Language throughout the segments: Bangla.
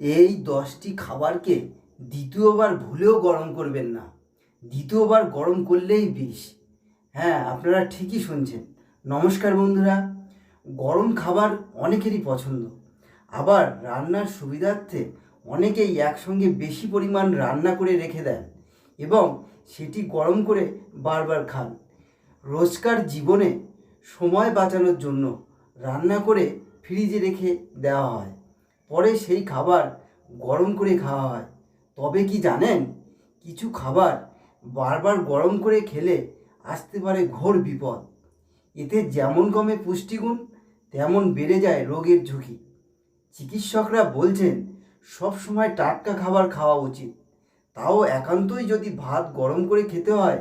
এই দশটি খাবারকে দ্বিতীয়বার ভুলেও গরম করবেন না। দ্বিতীয়বার গরম করলেই বিষ। হ্যাঁ আপনারা ঠিকই শুনছেন। নমস্কার বন্ধুরা। গরম খাবার অনেকেরই পছন্দ। আবার রান্নার সুবিধার্থে অনেকেই একসঙ্গে বেশি পরিমাণ রান্না করে রেখে দেন এবং সেটি গরম করে বারবার খান। রোজকার জীবনে সময় বাঁচানোর জন্য রান্না করে ফ্রিজে রেখে দেওয়া হয়। পরে সেই খাবার গরম করে খাওয়া হয়। তবে কি জানেন? কিছু খাবার বারবার গরম করে খেলে আসতে পারে ঘোর বিপদ। এতে যেমন কমে পুষ্টিগুণ, তেমন বেড়ে যায় রোগের ঝুঁকি। চিকিৎসকরা বলছেন, সব সময় টাটকা খাবার খাওয়া উচিত। তাও একান্তই যদি ভাত গরম করে খেতে হয়,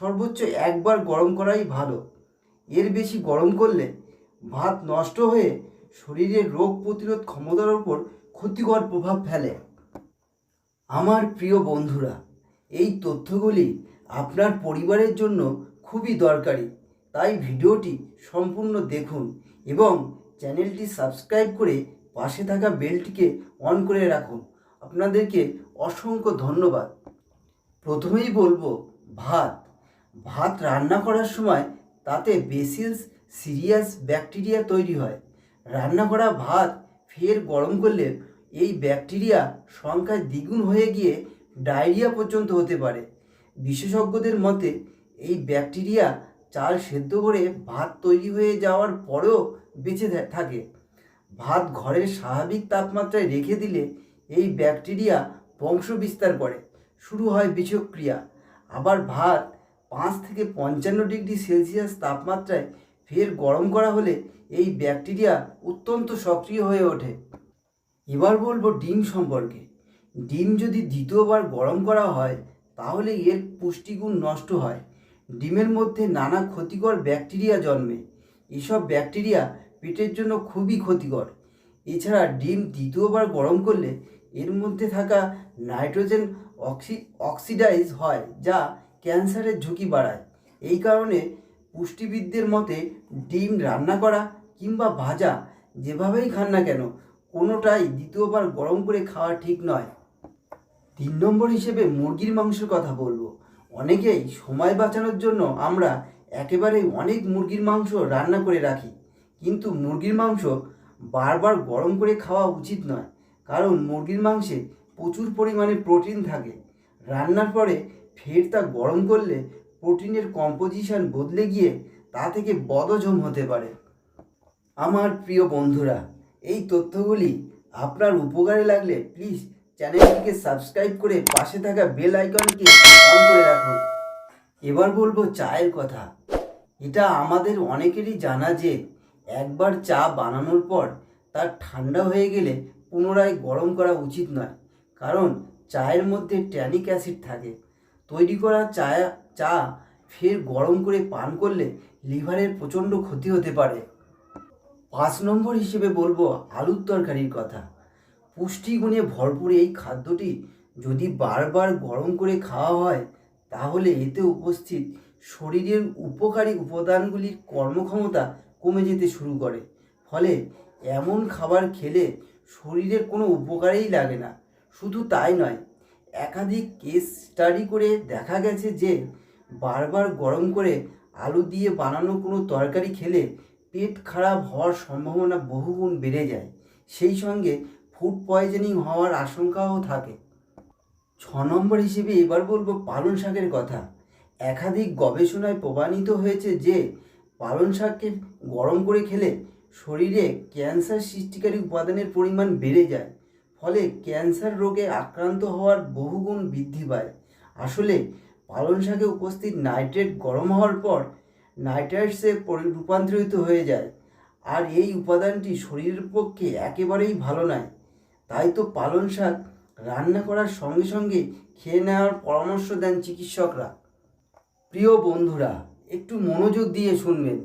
সর্বোচ্চ একবার গরম করাই ভালো। এর বেশি গরম করলে ভাত নষ্ট হয়ে শরীরের রোগ প্রতিরোধ ক্ষমতার উপর ক্ষতিকর প্রভাব ফেলে। আমার প্রিয় বন্ধুরা, এই তথ্যগুলি আপনার পরিবারের জন্য খুবই দরকারি। তাই ভিডিওটি সম্পূর্ণ দেখুন এবং চ্যানেলটি সাবস্ক্রাইব করে পাশে থাকা বেলটিকে অন করে রাখুন। আপনাদেরকে অসংখ্য ধন্যবাদ। প্রথমেই বলব, ভাত। ভাত রান্না করার সময় তাতে বেসিলস, সিরিয়াস ব্যাকটেরিয়া তৈরি হয়। রান্না করা ভাত ফের গরম করলে এই ব্যাকটেরিয়া সংখ্যায় দ্বিগুণ হয়ে গিয়ে ডায়রিয়া পর্যন্ত হতে পারে। বিশেষজ্ঞদের মতে, এই ব্যাকটেরিয়া চাল সেদ্ধ করে ভাত তৈরি হয়ে যাওয়ার পরেও বেঁচে থাকে। ভাত ঘরের স্বাভাবিক তাপমাত্রায় রেখে দিলে এই ব্যাকটেরিয়া বংশ বিস্তার করে, শুরু হয় বিষক্রিয়া। আবার ভাত পাঁচ থেকে পঞ্চান্ন ডিগ্রি সেলসিয়াস তাপমাত্রায় ফের গরম করা হলে এই ব্যাকটেরিয়া অত্যন্ত সক্রিয় হয়ে ওঠে। এবার বলব ডিম সম্পর্কে। ডিম যদি দ্বিতীয়বার গরম করা হয়, তাহলে এর পুষ্টিগুণ নষ্ট হয়। ডিমের মধ্যে নানা ক্ষতিকর ব্যাকটেরিয়া জন্মে। এসব ব্যাকটেরিয়া পেটের জন্য খুবই ক্ষতিকর। এছাড়া ডিম দ্বিতীয়বার গরম করলে এর মধ্যে থাকা নাইট্রোজেন অক্সি অক্সিডাইজ হয়, যা ক্যান্সারের ঝুঁকি বাড়ায়। এই কারণে পুষ্টিবিদদের মতে ডিম রান্না করা কিংবা ভাজা যেভাবেই খান না কেন, কোনোটাই দ্বিতীয়বার গরম করে খাওয়া ঠিক নয়। তিন নম্বর হিসেবে মুরগির মাংসের কথা বলব। অনেকেই সময় বাঁচানোর জন্য আমরা একেবারে অনেক মুরগির মাংস রান্না করে রাখি। কিন্তু মুরগির মাংস বারবার গরম করে খাওয়া উচিত নয়, কারণ মুরগির মাংসে প্রচুর পরিমাণে প্রোটিন থাকে। রান্নার পরে ফের তা গরম করলে প্রোটিনের কম্পোজিশন বদলে গিয়ে তা থেকে বদজম হতে পারে। আমার প্রিয় বন্ধুরা, এই তথ্যগুলি আপনার উপকারে লাগলে প্লিজ চ্যানেলটিকে সাবস্ক্রাইব করে পাশে থাকা বেল আইকনকে অন করে রাখুন। এবার বলব চায়ের কথা। এটা আমাদের অনেকেরই জানা যে, একবার চা বানানোর পর তার ঠান্ডা হয়ে গেলে পুনরায় গরম করা উচিত নয়, কারণ চায়ের মধ্যে ট্যানিক অ্যাসিড থাকে। তৈরি করা চা চা ফের গরম করে পান করলে লিভারের প্রচণ্ড ক্ষতি হতে পারে। পাঁচ নম্বর হিসেবে বলব আলুর তরকারির কথা। পুষ্টিগুণে ভরপুর এই খাদ্যটি যদি বারবার গরম করে খাওয়া হয়, তাহলে এতে উপস্থিত শরীরের উপকারী উপাদানগুলির কর্মক্ষমতা কমে যেতে শুরু করে। ফলে এমন খাবার খেলে শরীরের কোনো উপকারেই লাগে না। শুধু তাই নয়, একাধিক কেস স্টাডি করে দেখা গেছে যে বারবার গরম করে আলু দিয়ে বানানো কোনো তরকারি খেলে পেট খারাপ হওয়ার সম্ভাবনা বহুগুণ বেড়ে যায়। সেই সঙ্গে ফুড পয়জনিং হওয়ার আশঙ্কাও থাকে। ছ নম্বর হিসেবে এবার বলব পালং শাকের কথা। একাধিক গবেষণায় প্রমাণিত হয়েছে যে পালং শাককে গরম করে খেলে শরীরে ক্যান্সার সৃষ্টিকারী উপাদানের পরিমাণ বেড়ে যায়, ফলে ক্যান্সার রোগে আক্রান্ত হওয়ার বহুগুণ বৃদ্ধি পায়। আসলে পালং শাকে উপস্থিত নাইট্রেট গরম হওয়ার পর নাইট্রাইটসে রূপান্তরিত হয়ে যায়। আর এই উপাদানটি শরীরের পক্ষে একেবারেই ভালো নয়। তাই তো পালং শাক রান্না করার সঙ্গে সঙ্গে খেয়ে নেওয়ার পরামর্শ দেন চিকিৎসকরা। প্রিয় বন্ধুরা, একটু মনোযোগ দিয়ে শুনবেন।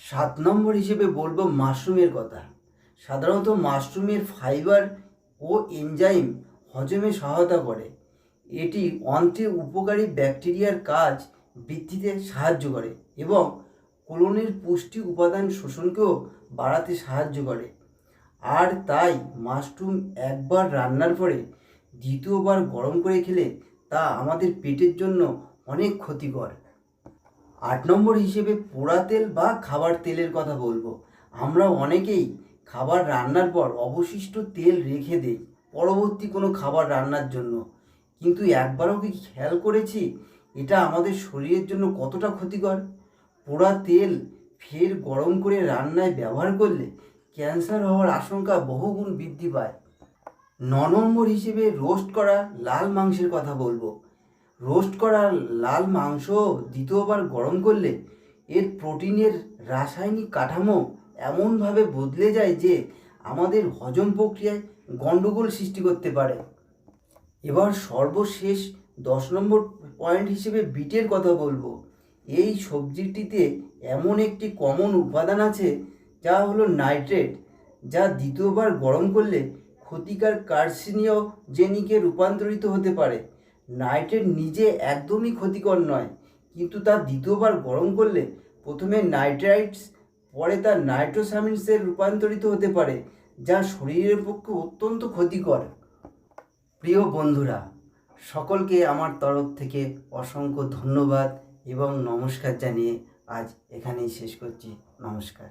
সাত নম্বর হিসেবে বলব মাশরুমের কথা। সাধারণত মাশরুমের ফাইবার ও এনজাইম হজমে সহায়তা করে। এটি অন্ত্রে উপকারী ব্যাকটেরিয়ার কাজ বৃদ্ধিতে সাহায্য করে এবং কোলনের পুষ্টি উপাদান শোষণকেও বাড়াতে সাহায্য করে। আর তাই মাশরুম একবার রান্নার পরে দ্বিতীয়বার গরম করে খেলে তা আমাদের পেটের জন্য অনেক ক্ষতিকর। আট নম্বর হিসেবে পোড়া তেল বা খাবার তেলের কথা বলব। আমরা অনেকেই খাবার রান্নার পর অবশিষ্ট তেল রেখে দেই, পরবর্তী কোনো খাবার রান্নার জন্য। কিন্তু একবারও কি খেয়াল করেছি? এটা আমাদের শরীরের জন্য কতটা ক্ষতিকর? পোড়া তেল ফের গরম করে রান্নায় ব্যবহার করলে ক্যান্সার হওয়ার আশঙ্কা বহুগুণ বৃদ্ধি পায়। ন নম্বর হিসেবে রোস্ট করা লাল মাংসের কথা বলব। রোস্ট করা লাল মাংস দ্বিতীয়বার গরম করলে এর প্রোটিনের রাসায়নিক কাঠামো এমনভাবে বদলে যায় যে আমাদের হজম প্রক্রিয়ায় গণ্ডগোল সৃষ্টি করতে পারে। এবার সর্বশেষ দশ নম্বর পয়েন্ট হিসেবে বিটের কথা বলব। এই সবজিটিতে এমন একটি কমন উপাদান আছে, যা হলো নাইট্রেট যা দ্বিতীয়বার গরম করলে ক্ষতিকার কার্সিনিওজেনিকে রূপান্তরিত হতে পারে। নাইট্রেট নিজে একদমই ক্ষতিকর নয়, কিন্তু তা দ্বিতীয়বার গরম করলে প্রথমে নাইট্রাইটস পরে তা নাইট্রোসামিনসে রূপান্তরিত হতে পারে, যা শরীরের পক্ষে অত্যন্ত ক্ষতিকর। প্রিয় বন্ধুরা, সকলকে আমার তরফ থেকে অসংখ্য ধন্যবাদ এবং নমস্কার জানিয়ে আজ এখানেই শেষ করছি। নমস্কার।